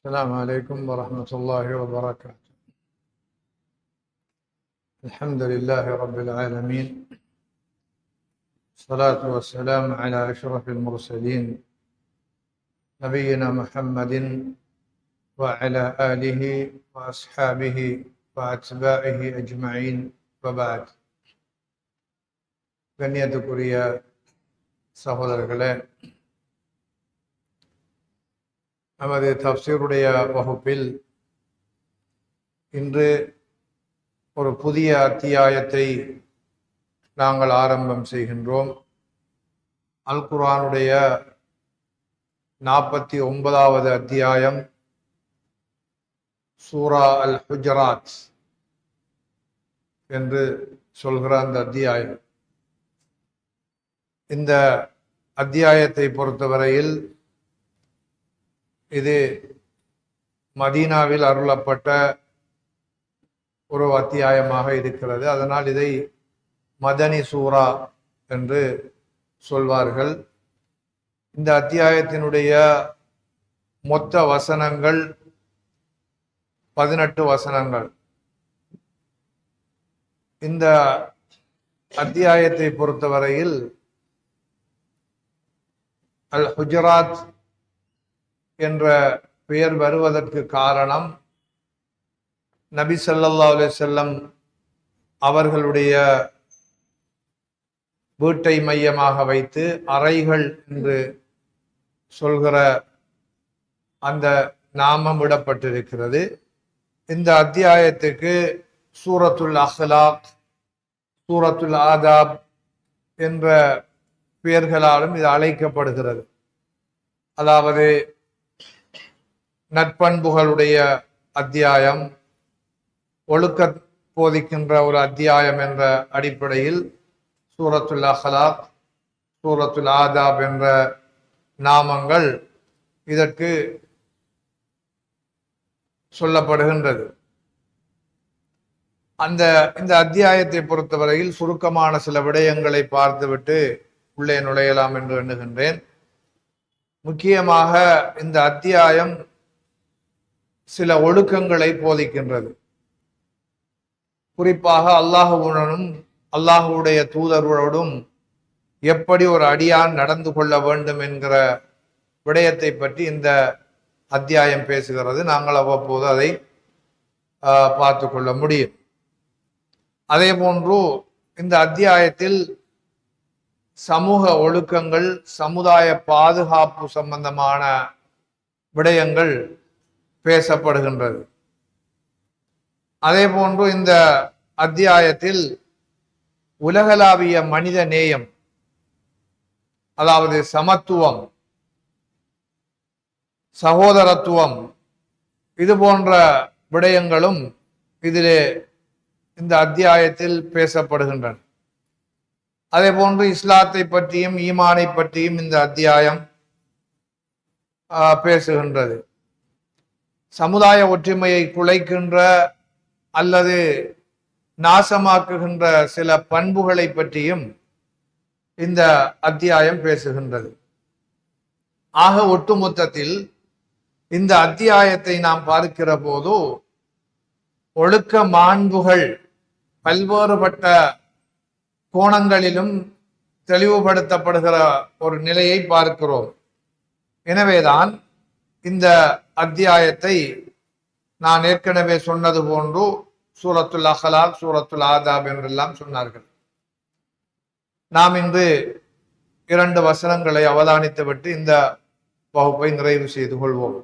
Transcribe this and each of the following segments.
السلام عليكم ورحمة الله وبركاته الحمد لله رب العالمين الصلاة والسلام على أشرف المرسلين نبينا محمد وعلى آله وأصحابه وأتباعه أجمعين وبعد கண்ணியத்துக்குரிய சகோதரர்களே நமது தப்சீருடைய வகுப்பில் இன்று ஒரு புதிய அத்தியாயத்தை நாங்கள் ஆரம்பம் செய்கின்றோம். அல் குரானுடைய நாற்பத்தி ஒன்பதாவது அத்தியாயம் சூரா அல் ஹுஜராத் என்று சொல்கிற அந்த அத்தியாயம். இந்த அத்தியாயத்தை பொறுத்தவரையில் இது மதீனாவில் அருளப்பட்ட ஒரு அத்தியாயமாக இருக்கிறது. அதனால் இதை மதனி சூரா என்று சொல்வார்கள். இந்த அத்தியாயத்தினுடைய மொத்த வசனங்கள் பதினெட்டு வசனங்கள். இந்த அத்தியாயத்தை பொறுத்தவரையில் அல் ஹுஜராத் என்ற பெயர் வருவதற்கு காரணம் நபி ஸல்லல்லாஹு அலி செல்லம் அவர்களுடைய வீட்டை மையமாக வைத்து அறைகள் என்று சொல்கிற அந்த நாமம் விடப்பட்டிருக்கிறது. இந்த அத்தியாயத்துக்கு சூரத்துல் அஹ்லாக் சூரத்துல் ஆதாப் என்ற பெயர்களாலும் இது அழைக்கப்படுகிறது. அதாவது நற்பண்புகளுடைய அத்தியாயம் ஒழுக்க போதிக்கின்ற ஒரு அத்தியாயம் என்ற அடிப்படையில் சூரத்துல் அஹலாக் சூரத்துல் ஆதாப் என்ற நாமங்கள் இதற்கு சொல்லப்படுகின்றது. அந்த இந்த அத்தியாயத்தை பொறுத்தவரையில் சுருக்கமான சில விடயங்களை பார்த்துவிட்டு உள்ளே நுழையலாம் என்று எண்ணுகின்றேன். முக்கியமாக இந்த அத்தியாயம் சில ஒழுக்கங்களை போதிக்கின்றது. குறிப்பாக அல்லாஹுடனும் அல்லாஹுடைய தூதர்களோடும் எப்படி ஒரு அடியான் நடந்து கொள்ள வேண்டும் என்கிற விடயத்தை பற்றி இந்த அத்தியாயம் பேசுகிறது. நாங்கள் அவ்வப்போது அதை பார்த்து கொள்ள முடியும். அதே போன்று இந்த அத்தியாயத்தில் சமூக ஒழுக்கங்கள் சமுதாய பாதுகாப்பு சம்பந்தமான விடயங்கள் பேசப்படுகின்றது. அதே போன்று இந்த அத்தியாயத்தில் உலகளாவிய மனித நேயம் அதாவது சமத்துவம் சகோதரத்துவம் இது போன்ற விடயங்களும் இதிலே இந்த அத்தியாயத்தில் பேசப்படுகின்றன. அதே போன்று இஸ்லாத்தை பற்றியும் ஈமானை பற்றியும் இந்த அத்தியாயம் பேசுகின்றது. சமுதாய ஒற்றுமையை குலைக்கின்ற அல்லது நாசமாக்குகின்ற சில பண்புகளை பற்றியும் இந்த அத்தியாயம் பேசுகின்றது. ஆக ஒட்டுமொத்தத்தில் இந்த அத்தியாயத்தை நாம் பார்க்கிற போது ஒழுக்க மாண்புகள் பல்வேறுபட்ட கோணங்களிலும் தெளிவுபடுத்தப்படுகிற ஒரு நிலையை பார்க்கிறோம். எனவேதான் இந்த அத்தியாயத்தை நான் ஏற்கனவே சொன்னது போன்று சூரத்துல் அஹலாக் சூரத்துல் ஆதாப் என்றெல்லாம் சொன்னார்கள் நாம் இன்று இரண்டு வசனங்களை அவதானித்துவிட்டு இந்த வகுப்பை நிறைவு செய்து கொள்வோம்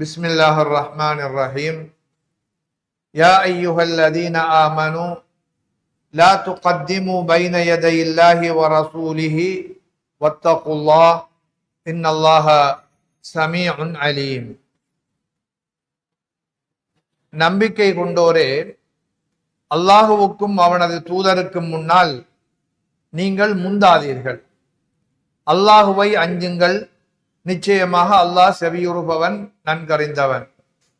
பிஸ்மில்லாஹர் ரஹ்மான் ரஹீம் யா ஐயுஹல்லதீன ஆமனு لا تقدموا بين يدي الله ورسوله واتقوا الله إن الله سميع عليم நம்பிக்கை கொண்டோரே அல்லாஹுவுக்கும் அவனது தூதருக்கும் முன்னால் நீங்கள் முந்தாதீர்கள். அல்லாஹுவை அஞ்சுங்கள். நிச்சயமாக அல்லாஹ் செவியுறுபவன் நன்கறிந்தவன்.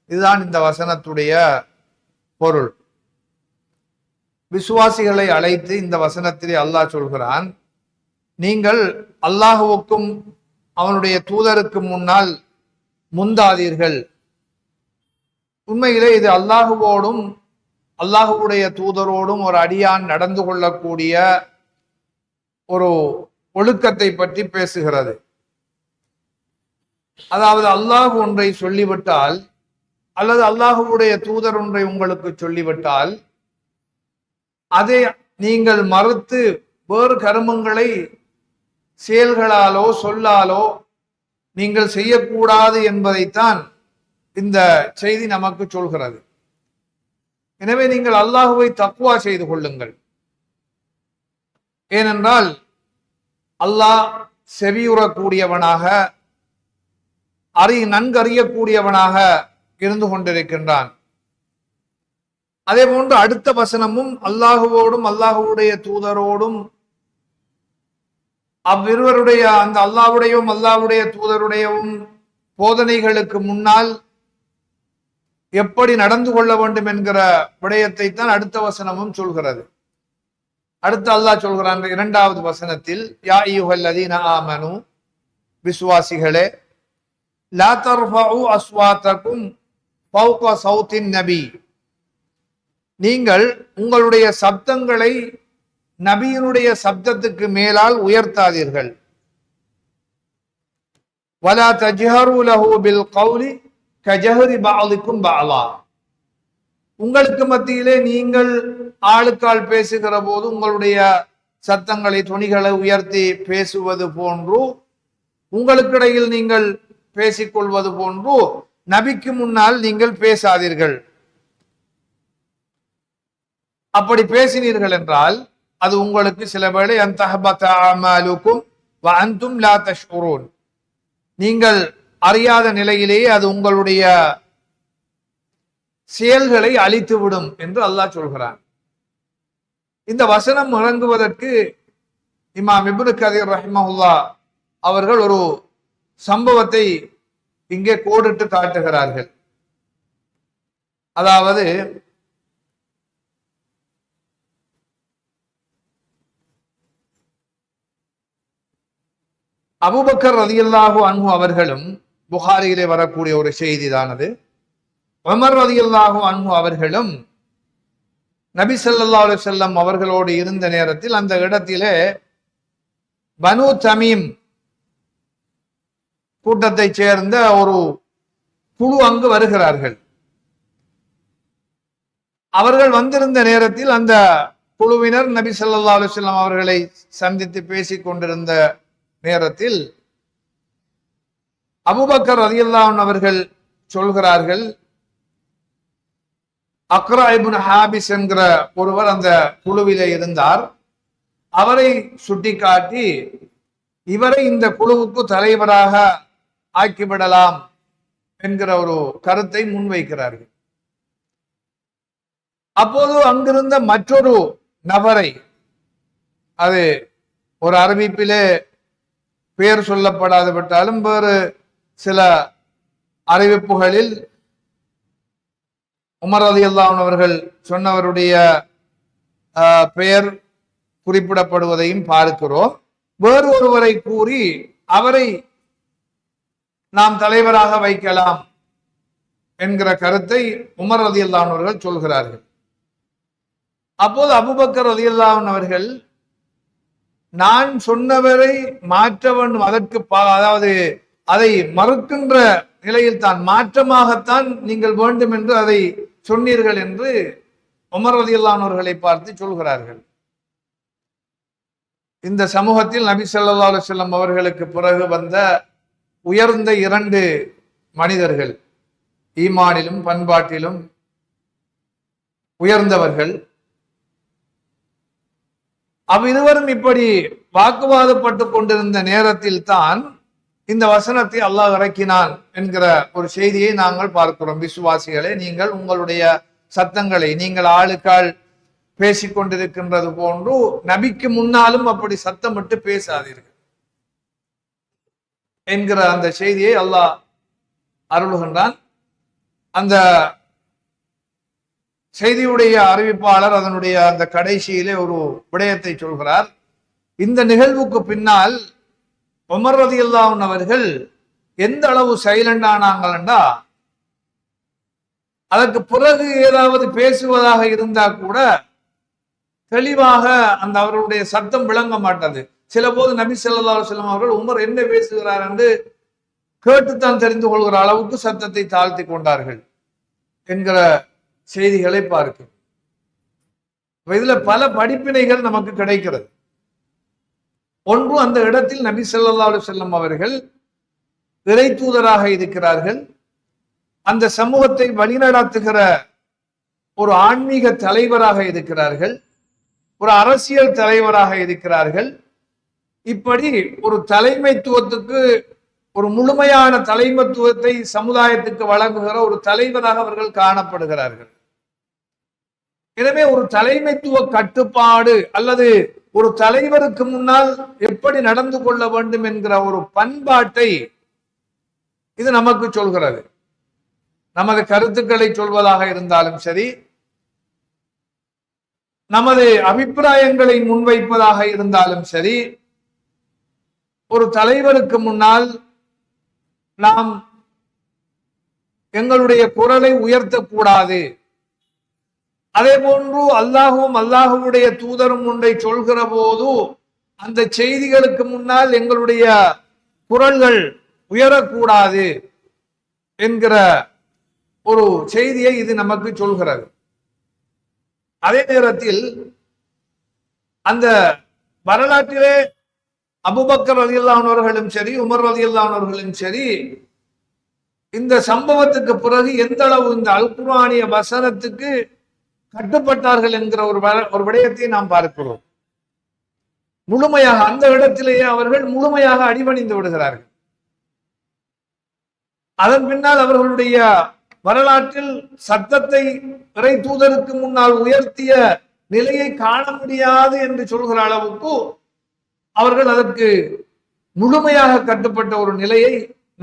இதுதான் இந்த வசனத்துடைய பொருள். விசுவாசிகளை அழைத்து இந்த வசனத்திலே அல்லாஹ் சொல்கிறான் நீங்கள் அல்லாஹுவுக்கும் அவனுடைய தூதருக்கு முன்னால் முந்தாதீர்கள். உண்மையிலே இது அல்லாஹுவோடும் அல்லாஹுவுடைய தூதரோடும் ஒரு அடியான் நடந்து கொள்ளக்கூடிய ஒரு ஒழுக்கத்தை பற்றி பேசுகிறது. அதாவது அல்லாஹ் ஒன்றை சொல்லிவிட்டால் அல்லது அல்லாஹுவுடைய தூதர் ஒன்றை உங்களுக்கு சொல்லிவிட்டால் அதை நீங்கள் மறுத்து வேறு கருமங்களை செயல்களாலோ சொல்லாலோ நீங்கள் செய்யக்கூடாது என்பதைத்தான் இந்த செய்தி நமக்கு சொல்கிறது. எனவே நீங்கள் அல்லாஹுவை தக்குவா செய்து கொள்ளுங்கள். ஏனென்றால் அல்லாஹ் செவியுறக்கூடியவனாக அறி நன்கறியக்கூடியவனாக இருந்து கொண்டிருக்கின்றான். அதே போன்று அடுத்த வசனமும் அல்லாஹுவோடும் அல்லாஹுவுடைய தூதரோடும் அவ்விருவருடைய அந்த அல்லாவுடையவும் அல்லாவுடைய தூதருடையவும் போதனைகளுக்கு முன்னால் எப்படி நடந்து கொள்ள வேண்டும் என்கிற விடயத்தை தான் அடுத்த வசனமும் சொல்கிறது. அடுத்து அல்லாஹ் சொல்கிறான் இரண்டாவது வசனத்தில் யா யுஹல்லதீன ஆமனு விசுவாசிகளே லா தர்ஃபஉ அஸ்வாத்தக்கும் ஃபௌக சவுத்தின் நபி நீங்கள் உங்களுடைய சப்தங்களை நபியினுடைய சப்தத்துக்கு மேலால் உயர்த்தாதீர்கள். வலா தஜ்ஹரு லஹு பில் கௌலி கஜஹரி பாலிக்கும் பாலா. உங்களுக்கு மத்தியிலே நீங்கள் ஆளுக்கால் பேசுகிற போது உங்களுடைய சத்தங்களை துணிகளை உயர்த்தி பேசுவது போன்று உங்களுக்கிடையில் நீங்கள் பேசிக்கொள்வது போன்று நபிக்கு முன்னால் நீங்கள் பேசாதீர்கள். அப்படி பேசினீர்கள் என்றால் அது உங்களுக்கு சில வேளை அந்தஹபத்துக்கும் அந்தும் லா தஷ்குரூன். நீங்கள் அறியாத நிலையிலேயே அது உங்களுடைய செயல்களை அழித்துவிடும் என்று அல்லாஹ் சொல்கிறான். இந்த வசனம் வழங்குவதற்கு இமாம் இபுனு கதீர் ரஹ்மஹுல்லா அவர்கள் ஒரு சம்பவத்தை இங்கே கோடிட்டு காட்டுகிறார்கள். அதாவது அபுபக்கர் ரதியல்லாஹு அன்பு அவர்களும் புகாரியிலே வரக்கூடிய ஒரு செய்தி தானது அமர் ரதியல்லாகும் அன்பு அவர்களும் நபி ஸல்லல்லாஹு அலி செல்லம் அவர்களோடு இருந்த நேரத்தில் அந்த இடத்திலே பனு தமீம் கூட்டத்தைச் சேர்ந்த ஒரு குழு அங்கு வருகிறார்கள். அவர்கள் வந்திருந்த நேரத்தில் அந்த குழுவினர் நபி ஸல்லல்லாஹு அலுவலம் அவர்களை சந்தித்து பேசிக் கொண்டிருந்த நேரத்தில் அபுபக்கர் ரதியல்லான் அவர்கள் சொல்கிறார்கள் அக்ரா இப்னு ஹாபிஸ் என்கிற ஒருவர் அந்த குழுவிலே இருந்தார். அவரை சுட்டிக்காட்டி இவரை இந்த குழுவுக்கு தலைவராக ஆக்கிவிடலாம் என்கிற ஒரு கருத்தை முன்வைக்கிறார்கள். அப்போது அங்கிருந்த மற்றொரு நபரை அது ஒரு அறிவிப்பிலே பெயர் சொல்லப்படாது விட்டாலும் வேறு சில அறிவிப்புகளில் உமர் அலி அல்லாஹ் அவர்கள் சொன்னவருடைய பெயர் குறிப்பிடப்படுவதையும் பார்க்கிறோம். வேறு ஒருவரை கூறி அவரை நாம் தலைவராக வைக்கலாம் என்கிற கருத்தை உமர் ரதி அவர்கள் சொல்கிறார்கள். அப்போது அபுபக்கர் ரதி அவர்கள் நான் சொன்னவரை மாற்ற வேண்டும் அதற்கு பா- அதாவது அதை மறுக்கின்ற நிலையில் தான் மாற்றமாகத்தான் நீங்கள் வேண்டும் என்று அதை சொன்னீர்கள் என்று உமர் ரதியல்லானவர்களை பார்த்து சொல்கிறார்கள். இந்த சமூகத்தில் நபி ஸல்லல்லாஹு அலுவலம் அவர்களுக்கு பிறகு வந்த உயர்ந்த இரண்டு மனிதர்கள் ஈமானிலும் பண்பாட்டிலும் உயர்ந்தவர்கள் அவ்விருவரும் இப்படி வாக்குவாதப்பட்டு கொண்டிருந்த நேரத்தில் தான் இந்த வசனத்தை அல்லாஹ் இறக்கினான் என்கிற ஒரு செய்தியை நாங்கள் பார்க்கிறோம். விசுவாசிகளே நீங்கள் உங்களுடைய சத்தங்களை நீங்கள் ஆளுக்கால் பேசி கொண்டிருக்கின்றது போன்று நபிக்கு முன்னாலும் அப்படி சத்தமிட்டு பேசாதீர்கள் என்கிற அந்த செய்தியை அல்லாஹ் அருள்கின்றான். அந்த செய்தியுடைய அறிவிப்பாளர் அதனுடைய அந்த கடைசியிலே ஒரு விடயத்தை சொல்கிறார். இந்த நிகழ்வுக்கு பின்னால் உமர் ரதியுல்லாஹன் அவர்கள் எந்த அளவு சைலண்ட் ஆனாங்கன்னா அதற்கு பிறகு ஏதாவது பேசுவதாக இருந்தா கூட தெளிவாக அந்த அவர்களுடைய சத்தம் விளங்க மாட்டது. சில போது நபி ஸல்லல்லாஹு செல்லம் அவர்கள் உமர் என்ன பேசுகிறார்? என்று கேட்டுத்தான் தெரிந்து கொள்கிற அளவுக்கு சத்தத்தை தாழ்த்தி கொண்டார்கள் என்கிற செய்திகளை பார்க்கும் இதுல பல படிப்பினைகள் நமக்கு கிடைக்கிறது. ஒன்று அந்த இடத்தில் நபி ஸல்லல்லாஹு செல்லம் அவர்கள் இறை தூதராக இருக்கிறார்கள். அந்த சமூகத்தை வழிநடத்துகிற ஒரு ஆன்மீக தலைவராக இருக்கிறார்கள். ஒரு அரசியல் தலைவராக இருக்கிறார்கள். இப்படி ஒரு தலைமைத்துவத்துக்கு ஒரு முழுமையான தலைமைத்துவத்தை சமுதாயத்துக்கு வழங்குகிற ஒரு தலைவராக அவர்கள் காணப்படுகிறார்கள். எனவே ஒரு தலைமைத்துவ கட்டுப்பாடு அல்லது ஒரு தலைவருக்கு முன்னால் எப்படி நடந்து கொள்ள வேண்டும் என்கிற ஒரு பண்பாட்டை இது நமக்கு சொல்கிறது. நமது கருத்துக்களை சொல்வதாக இருந்தாலும் சரி நமது அபிப்பிராயங்களை முன்வைப்பதாக இருந்தாலும் சரி ஒரு தலைவருக்கு முன்னால் நாம் எங்களுடைய குரலை உயர்த்தக்கூடாது. அதே போன்று அல்லாஹும் அல்லாஹுடைய தூதரும் ஒன்றை சொல்கிற போது அந்த செய்திகளுக்கு முன்னால் எங்களுடைய குரல்கள் உயரக்கூடாது என்கிற ஒரு செய்தியை இது நமக்கு சொல்கிறது. அதே நேரத்தில் அந்த வரலாற்றிலே அபுபக்கர் ரதியல்லானவர்களும் சரி உமர் ரதியல்லானவர்களும் சரி இந்த சம்பவத்துக்கு பிறகு எந்த அளவு இந்த அல்குரானிய வசனத்துக்கு கட்டுப்பட்டார்கள் என்கிற ஒரு ஒரு விடயத்தை நாம் பார்க்கிறோம். முழுமையாக அந்த இடத்திலேயே அவர்கள் முழுமையாக அடிபணிந்து விடுகிறார்கள். அதன் பின்னால் அவர்களுடைய வரலாற்றில் சத்தத்தை இறை தூதருக்கு முன்னால் உயர்த்திய நிலையை காண முடியாது என்று சொல்கிற அளவுக்கு அவர்கள் அதற்கு முழுமையாக கட்டுப்பட்ட ஒரு நிலையை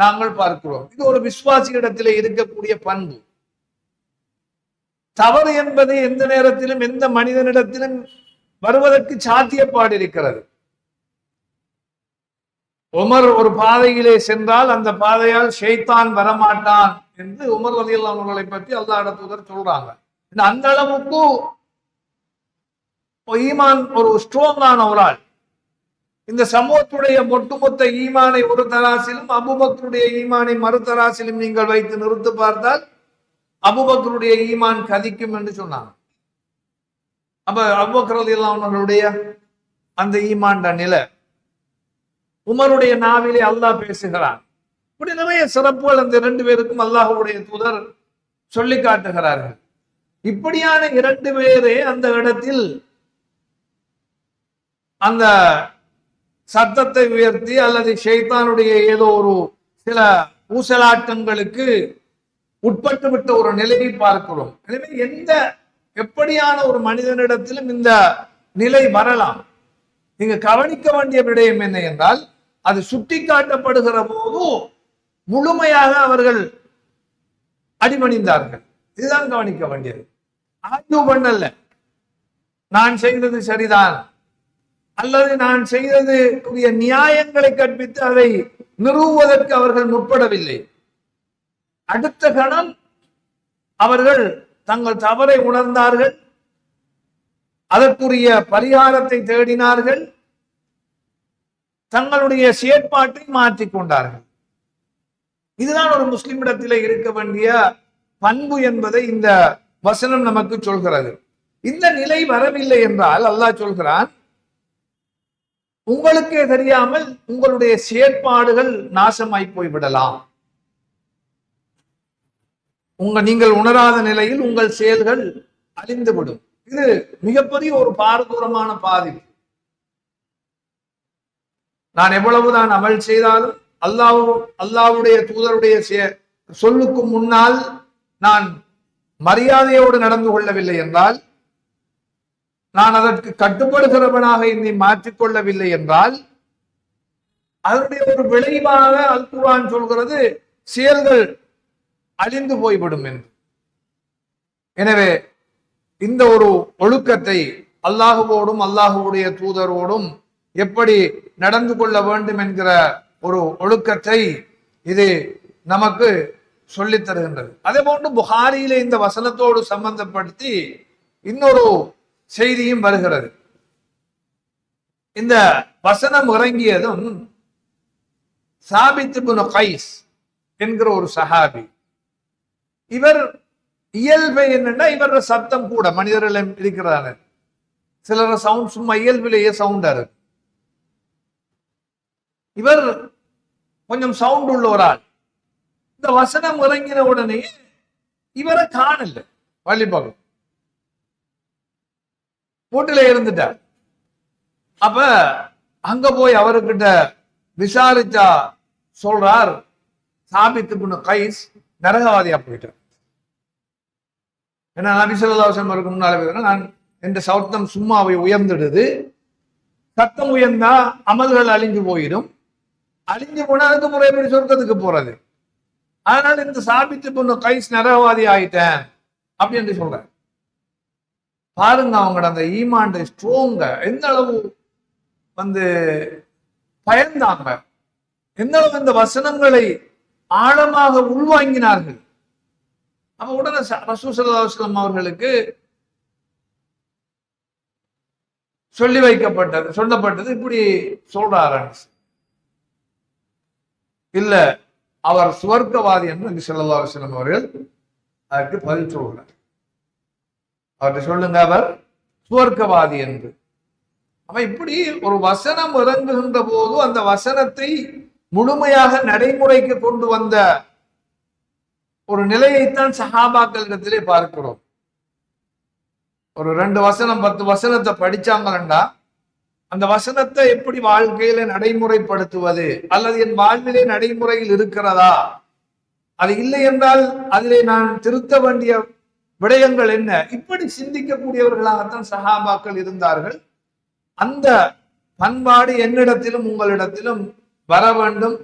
நாங்கள் பார்க்கிறோம். இது ஒரு விசுவாசியிடத்திலே இருக்கக்கூடிய பண்பு. தவறு என்பது எந்த நேரத்திலும் எந்த மனிதனிடத்திலும் வருவதற்கு சாத்தியப்பாடு இருக்கிறது. உமர் ஒரு பாதையிலே சென்றால் அந்த பாதையால் ஷெய்தான் வரமாட்டான் என்று உமர் ரலியல்லாஹு அவர்களை பற்றி அல்லா தூதர் சொல்றாங்க. இந்த அந்த அளவுக்கு ஈமான் ஒரு ஸ்ட்ராங்கான ஒரு ஆள். இந்த சமூகத்துடைய ஒட்டுமொத்த ஈமானை ஒரு தராசிலும் அபுபக்கருடைய ஈமானை மறு தராசிலும் நீங்கள் வைத்து நிறுத்து பார்த்தால் அபுபக்கருடைய ஈமான் கதிக்கும் என்று சொன்னாங்க அப்ப அபுபக்கர் அவர்களுடைய அந்த ஈமான்ட நிலை. உமருடைய நாவிலே அல்லாஹ் பேசுகிறான். இப்படி நிறைய சிறப்புகள் அந்த இரண்டு பேருக்கும் அல்லாஹுடைய தூதர் சொல்லி காட்டுகிறார்கள். இப்படியான இரண்டு பேரே அந்த இடத்தில் அந்த சத்தத்தை உயர்த்தி அல்லது ஷைத்தானுடைய ஏதோ ஒரு சில ஊசலாட்டங்களுக்கு உட்பட்டு விட்ட ஒரு நிலையை பார்க்கிறோம். எனவே எந்த எப்படியான ஒரு மனிதனிடத்திலும் இந்த நிலை வரலாம்? நீங்க கவனிக்க வேண்டிய விடயம் என்ன என்றால் அது சுட்டி காட்டப்படுகிற போது முழுமையாக அவர்கள் அடிமணிந்தார்கள் இதுதான் கவனிக்க வேண்டியது. ஆய்வு பண்ணல. நான் செய்தது சரிதான். அல்லது நான் செய்ததுக்குரிய நியாயங்களை கற்பித்து அதை நிறுவுவதற்கு அவர்கள் முற்படவில்லை. அடுத்த கணம் அவர்கள் தங்கள் தவறை உணர்ந்தார்கள் அதற்குரிய பரிகாரத்தை தேடினார்கள் தங்களுடைய செயற்பாட்டை மாற்றிக் கொண்டார்கள். இதுதான் ஒரு முஸ்லிமிடத்திலே இருக்க வேண்டிய பண்பு என்பதை இந்த வசனம் நமக்கு சொல்கிறது. இந்த நிலை வரவில்லை என்றால் அல்லாஹ் சொல்கிறான் உங்களுக்கே தெரியாமல் உங்களுடைய செயற்பாடுகள் நாசமாய் போய்விடலாம். உங்க நீங்கள் உணராத நிலையில் உங்கள் செயல்கள் அழிந்துவிடும். இது மிகப்பெரிய ஒரு பாரதூரமான பாதிப்பு நான் எவ்வளவுதான் அமல் செய்தாலும் அல்லாஹ் அல்லாஹ்வுடைய தூதருடைய சொல்லுக்கு முன்னால் நான் மரியாதையோடு நடந்து கொள்ளவில்லை என்றால் நான் அதற்கு கட்டுப்படுகிறவனாக என்னை மாற்றிக்கொள்ளவில்லை என்றால் அதனுடைய ஒரு விளைவாக அல்குவான் சொல்கிறது செயல்கள் அழிந்து போய்விடும் என்று. எனவே இந்த ஒரு ஒழுக்கத்தை அல்லாஹுவோடும் அல்லாஹுவுடைய தூதரோடும் எப்படி நடந்து கொள்ள வேண்டும் என்கிற ஒரு ஒழுக்கத்தை இது நமக்கு சொல்லித் தருகின்றது. அதே போன்று புகாரியில இந்த வசனத்தோடு சம்பந்தப்படுத்தி இன்னொரு செய்தியும் வருகிறது. இந்த வசனம் இறங்கியதும் சாபித் கைஸ் என்கிற ஒரு சஹாபி இவர் இயல்பு என்னன்னா இவர சப்தம் கூட மனிதர்கள் இருக்கிறாரு சிலர் சவுண்ட் சும்மா இயல்பிலேயே சவுண்டா இருக்கு. இவர் கொஞ்சம் சவுண்ட் உள்ள ஒரு ஆள். இந்த வசனம் இறங்கின உடனே இவரை காணல வழிபகம் போட்டில இருந்துட்டார். அப்ப அங்க போய் அவர்கிட்ட விசாரிச்சா சொல்றார் சாபித்து கைஸ் நரகவாதியா போயிட்டேன். ஏன்னா நபி ஸல்லல்லாஹு அலைஹி இருக்கு முன்னால நான் என்ற சவுத்தம் சும்மாவை உயர்ந்துடுது. சத்தம் உயர்ந்தா அமல்கள் அழிஞ்சு போயிடும். அழிஞ்சு போனா அதுக்கு முறை எப்படி சொர்க்கத்துக்கு போறது? அதனால இந்த சாபித்து பொண்ணு கைஸ் நரகவாதி ஆயிட்டேன். அப்படி என்று சொல்றேன் பாருங்க அவங்களோட அந்த ஈமாண்ட ஸ்ட்ரோங்க எந்த அளவு வந்து பயந்தாங்க. எந்த அளவு இந்த வசனங்களை ஆழமாக உள்வாங்கினார்கள். அப்ப உடனே ரசூசல்லாஸ்லாம் அவர்களுக்கு சொல்லி வைக்கப்பட்டது சொல்லப்பட்டது இப்படி சொல்றாரு இல்ல அவர் சுவர்க்கவாதி என்று நபி ஸல்லல்லாஹு அவர்கள் அதற்கு பதில் சொல்கிறார் அவர்கிட்ட சொல்லுங்க அவர் சுவர்க்கவாதி என்று. அவன் இப்படி ஒரு வசனம் இறங்குகின்ற போது அந்த வசனத்தை முழுமையாக நடைமுறைக்கு கொண்டு வந்த ஒரு நிலையைத்தான் சஹாபாக்களிடத்திலே பார்க்கிறோம். ஒரு ரெண்டு வசனம் பத்து வசனத்தை படிச்சாங்கன்னா அந்த வசனத்தை எப்படி வாழ்க்கையில நடைமுறைப்படுத்துவது? அல்லது என் வாழ்விலே நடைமுறையில் இருக்கிறதா? அது இல்லை என்றால் அதிலே நான் திருத்த வேண்டிய விடயங்கள் என்ன? இப்படி சிந்திக்கக்கூடியவர்களாகத்தான் சஹாபாக்கள் இருந்தார்கள். அந்த பண்பாடு என்னிடத்திலும் உங்களிடத்திலும் வர வேண்டும்.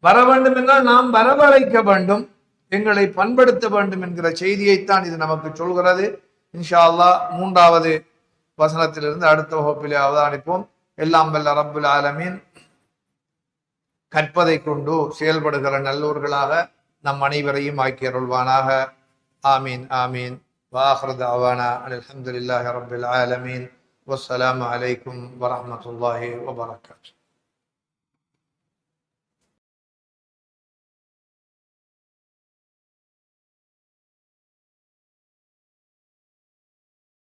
வர வேண்டும் என்றால் நாம் வரவழைக்க வேண்டும். எங்களை பண்படுத்த வேண்டும் என்கிற செய்தியைத்தான் இது நமக்கு சொல்கிறது. இன்ஷா அல்லா மூன்றாவது வசனத்திலிருந்து அடுத்த வகுப்பிலே அவதானிப்போம். எல்லாம் வல்ல ரப்புல் ஆலமீன். கற்பதை கொண்டு செயல்படுகிற நல்லூர்களாக நம் அனைவரையும் ஆக்கி அருள்வானாக ஆமீன். ஆமீன் வாஹ்ரத் அவானா அல்ஹம்துலில்லாஹி ரப்பில் ஆலமீன். வசலாம் அலைக்கும் வரமத்துல்லாஹி வபரகாத்து